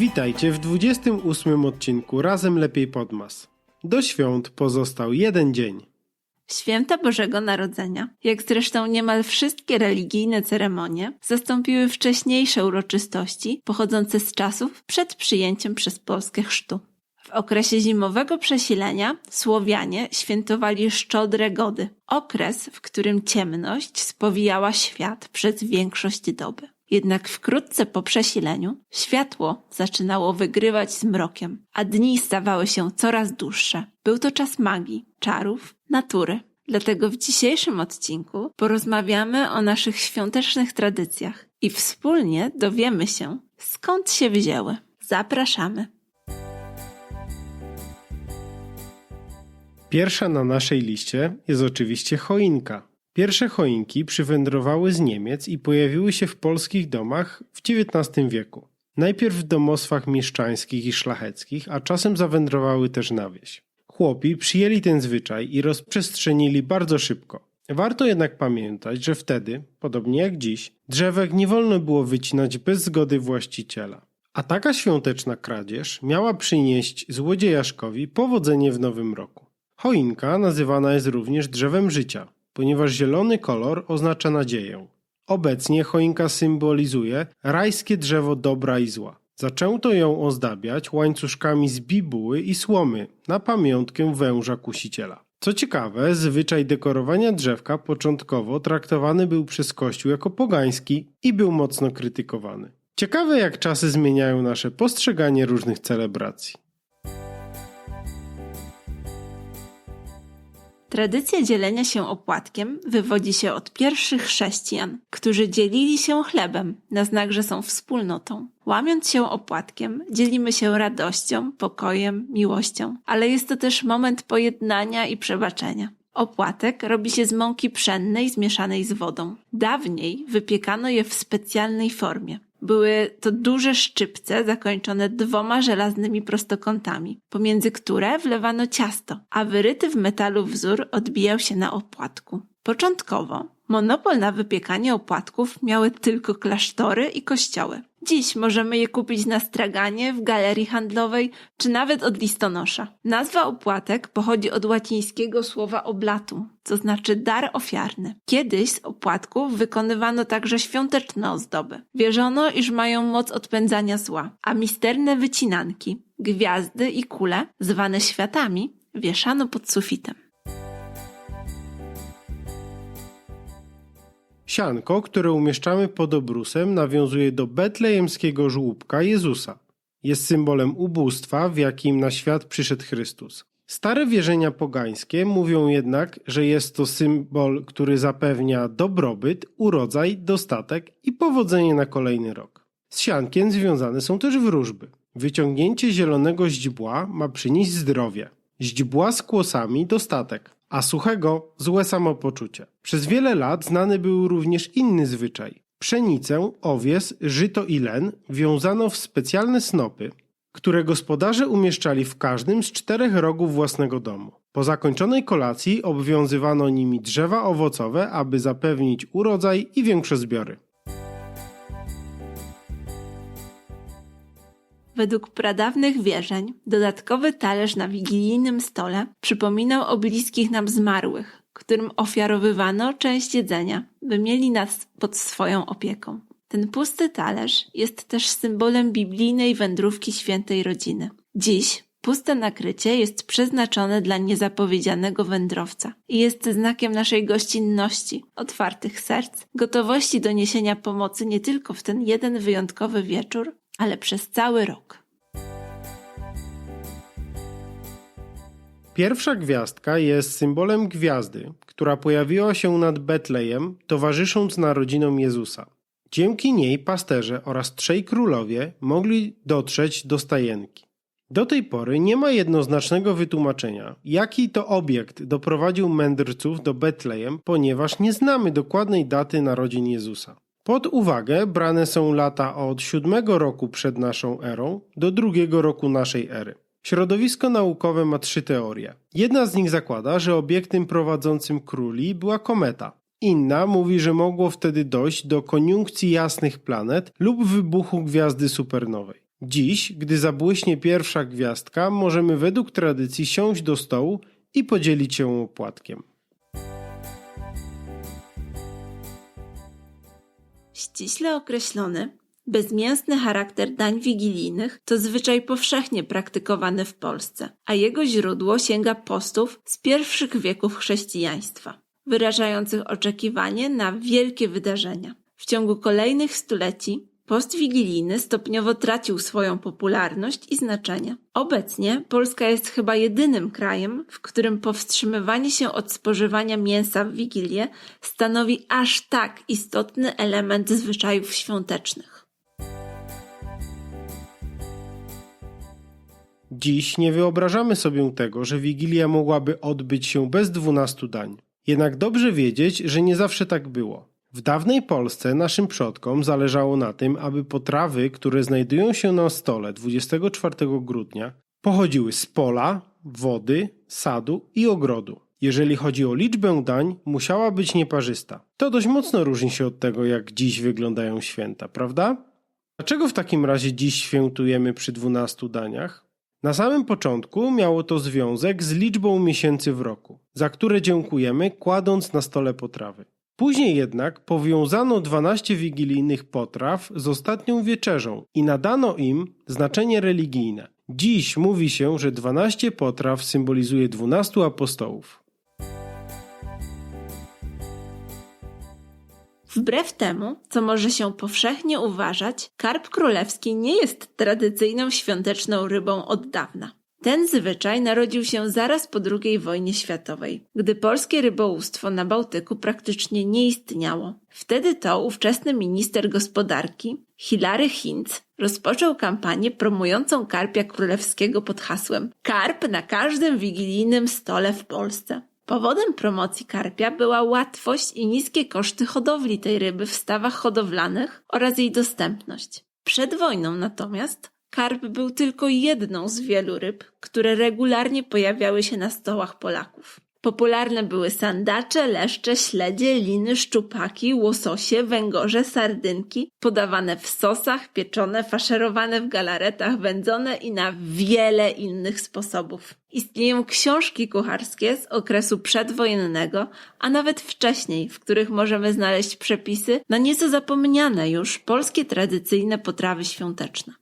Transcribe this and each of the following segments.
Witajcie w 28 odcinku Razem Lepiej Podmas. Do świąt pozostał jeden dzień. Święta Bożego Narodzenia, jak zresztą niemal wszystkie religijne ceremonie, zastąpiły wcześniejsze uroczystości pochodzące z czasów przed przyjęciem przez Polskę chrztu. W okresie zimowego przesilenia Słowianie świętowali Szczodre Gody, okres, w którym ciemność spowijała świat przez większość doby. Jednak wkrótce po przesileniu światło zaczynało wygrywać z mrokiem, a dni stawały się coraz dłuższe. Był to czas magii, czarów, natury. Dlatego w dzisiejszym odcinku porozmawiamy o naszych świątecznych tradycjach i wspólnie dowiemy się, skąd się wzięły. Zapraszamy. Pierwsza na naszej liście jest oczywiście choinka. Pierwsze choinki przywędrowały z Niemiec i pojawiły się w polskich domach w XIX wieku. Najpierw w domostwach mieszczańskich i szlacheckich, a czasem zawędrowały też na wieś. Chłopi przyjęli ten zwyczaj i rozprzestrzenili bardzo szybko. Warto jednak pamiętać, że wtedy, podobnie jak dziś, drzewek nie wolno było wycinać bez zgody właściciela. A taka świąteczna kradzież miała przynieść złodziejaszkowi powodzenie w nowym roku. Choinka nazywana jest również drzewem życia, ponieważ zielony kolor oznacza nadzieję. Obecnie choinka symbolizuje rajskie drzewo dobra i zła. Zaczęto ją ozdabiać łańcuszkami z bibuły i słomy na pamiątkę węża kusiciela. Co ciekawe, zwyczaj dekorowania drzewka początkowo traktowany był przez Kościół jako pogański i był mocno krytykowany. Ciekawe jak czasy zmieniają nasze postrzeganie różnych celebracji. Tradycja dzielenia się opłatkiem wywodzi się od pierwszych chrześcijan, którzy dzielili się chlebem na znak, że są wspólnotą. Łamiąc się opłatkiem, dzielimy się radością, pokojem, miłością, ale jest to też moment pojednania i przebaczenia. Opłatek robi się z mąki pszennej zmieszanej z wodą. Dawniej wypiekano je w specjalnej formie. Były to duże szczypce zakończone dwoma żelaznymi prostokątami, pomiędzy które wlewano ciasto, a wyryty w metalu wzór odbijał się na opłatku. Początkowo monopol na wypiekanie opłatków miały tylko klasztory i kościoły. Dziś możemy je kupić na straganie, w galerii handlowej, czy nawet od listonosza. Nazwa opłatek pochodzi od łacińskiego słowa oblatum, co znaczy dar ofiarny. Kiedyś z opłatków wykonywano także świąteczne ozdoby. Wierzono, iż mają moc odpędzania zła, a misterne wycinanki, gwiazdy i kule, zwane światami, wieszano pod sufitem. Sianko, które umieszczamy pod obrusem, nawiązuje do betlejemskiego żłóbka Jezusa. Jest symbolem ubóstwa, w jakim na świat przyszedł Chrystus. Stare wierzenia pogańskie mówią jednak, że jest to symbol, który zapewnia dobrobyt, urodzaj, dostatek i powodzenie na kolejny rok. Z siankiem związane są też wróżby. Wyciągnięcie zielonego źdźbła ma przynieść zdrowie. Źdźbła z kłosami dostatek a suchego złe samopoczucie. Przez wiele lat znany był również inny zwyczaj. Pszenicę, owies, żyto i len wiązano w specjalne snopy, które gospodarze umieszczali w każdym z czterech rogów własnego domu. Po zakończonej kolacji obwiązywano nimi drzewa owocowe, aby zapewnić urodzaj i większe zbiory. Według pradawnych wierzeń, dodatkowy talerz na wigilijnym stole przypominał o bliskich nam zmarłych, którym ofiarowywano część jedzenia, by mieli nas pod swoją opieką. Ten pusty talerz jest też symbolem biblijnej wędrówki świętej rodziny. Dziś puste nakrycie jest przeznaczone dla niezapowiedzianego wędrowca i jest znakiem naszej gościnności, otwartych serc, gotowości do niesienia pomocy nie tylko w ten jeden wyjątkowy wieczór, ale przez cały rok. Pierwsza gwiazdka jest symbolem gwiazdy, która pojawiła się nad Betlejem, towarzysząc narodzinom Jezusa. Dzięki niej pasterze oraz trzej królowie mogli dotrzeć do stajenki. Do tej pory nie ma jednoznacznego wytłumaczenia, jaki to obiekt doprowadził mędrców do Betlejem, ponieważ nie znamy dokładnej daty narodzin Jezusa. Pod uwagę brane są lata od siódmego roku przed naszą erą do drugiego roku naszej ery. Środowisko naukowe ma trzy teorie. Jedna z nich zakłada, że obiektem prowadzącym króli była kometa. Inna mówi, że mogło wtedy dojść do koniunkcji jasnych planet lub wybuchu gwiazdy supernowej. Dziś, gdy zabłyśnie pierwsza gwiazdka, możemy według tradycji siąść do stołu i podzielić się opłatkiem. Ściśle określony, bezmięsny charakter dań wigilijnych to zwyczaj powszechnie praktykowany w Polsce, a jego źródło sięga postów z pierwszych wieków chrześcijaństwa, wyrażających oczekiwanie na wielkie wydarzenia. W ciągu kolejnych stuleci post wigilijny stopniowo tracił swoją popularność i znaczenie. Obecnie Polska jest chyba jedynym krajem, w którym powstrzymywanie się od spożywania mięsa w Wigilię stanowi aż tak istotny element zwyczajów świątecznych. Dziś nie wyobrażamy sobie tego, że Wigilia mogłaby odbyć się bez dwunastu dań. Jednak dobrze wiedzieć, że nie zawsze tak było. W dawnej Polsce naszym przodkom zależało na tym, aby potrawy, które znajdują się na stole 24 grudnia, pochodziły z pola, wody, sadu i ogrodu. Jeżeli chodzi o liczbę dań, musiała być nieparzysta. To dość mocno różni się od tego, jak dziś wyglądają święta, prawda? Dlaczego w takim razie dziś świętujemy przy 12 daniach? Na samym początku miało to związek z liczbą miesięcy w roku, za które dziękujemy kładąc na stole potrawy. Później jednak powiązano 12 wigilijnych potraw z ostatnią wieczerzą i nadano im znaczenie religijne. Dziś mówi się, że 12 potraw symbolizuje 12 apostołów. Wbrew temu, co może się powszechnie uważać, karp królewski nie jest tradycyjną świąteczną rybą od dawna. Ten zwyczaj narodził się zaraz po II wojnie światowej, gdy polskie rybołówstwo na Bałtyku praktycznie nie istniało. Wtedy to ówczesny minister gospodarki, Hilary Hintz, rozpoczął kampanię promującą karpia królewskiego pod hasłem Karp na każdym wigilijnym stole w Polsce. Powodem promocji karpia była łatwość i niskie koszty hodowli tej ryby w stawach hodowlanych oraz jej dostępność. Przed wojną natomiast karp był tylko jedną z wielu ryb, które regularnie pojawiały się na stołach Polaków. Popularne były sandacze, leszcze, śledzie, liny, szczupaki, łososie, węgorze, sardynki, podawane w sosach, pieczone, faszerowane w galaretach, wędzone i na wiele innych sposobów. Istnieją książki kucharskie z okresu przedwojennego, a nawet wcześniej, w których możemy znaleźć przepisy na nieco zapomniane już polskie tradycyjne potrawy świąteczne.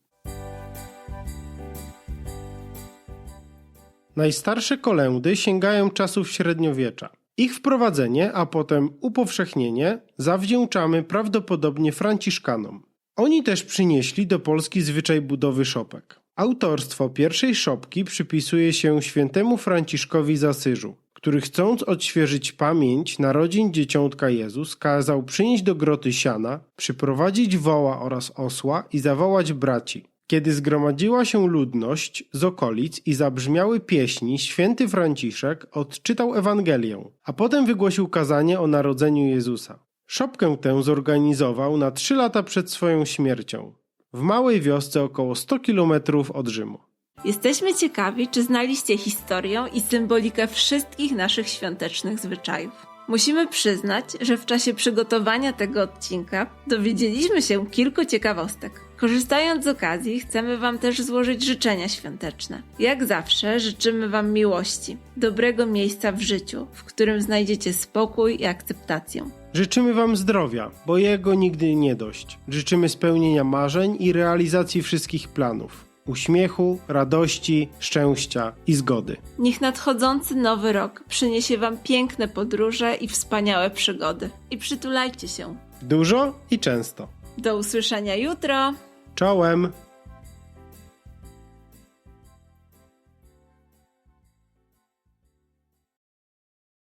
Najstarsze kolędy sięgają czasów średniowiecza. Ich wprowadzenie, a potem upowszechnienie zawdzięczamy prawdopodobnie Franciszkanom. Oni też przynieśli do Polski zwyczaj budowy szopek. Autorstwo pierwszej szopki przypisuje się świętemu Franciszkowi z Asyżu, który chcąc odświeżyć pamięć narodzin dzieciątka Jezus, kazał przynieść do groty siana, przyprowadzić woła oraz osła i zawołać braci. Kiedy zgromadziła się ludność z okolic i zabrzmiały pieśni, święty Franciszek odczytał Ewangelię, a potem wygłosił kazanie o narodzeniu Jezusa. Szopkę tę zorganizował na trzy lata przed swoją śmiercią, w małej wiosce około 100 kilometrów od Rzymu. Jesteśmy ciekawi, czy znaliście historię i symbolikę wszystkich naszych świątecznych zwyczajów. Musimy przyznać, że w czasie przygotowania tego odcinka dowiedzieliśmy się kilku ciekawostek. Korzystając z okazji, chcemy Wam też złożyć życzenia świąteczne. Jak zawsze życzymy Wam miłości, dobrego miejsca w życiu, w którym znajdziecie spokój i akceptację. Życzymy Wam zdrowia, bo jego nigdy nie dość. Życzymy spełnienia marzeń i realizacji wszystkich planów. Uśmiechu, radości, szczęścia i zgody. Niech nadchodzący nowy rok przyniesie Wam piękne podróże i wspaniałe przygody. I przytulajcie się. Dużo i często. Do usłyszenia jutro! Czołem!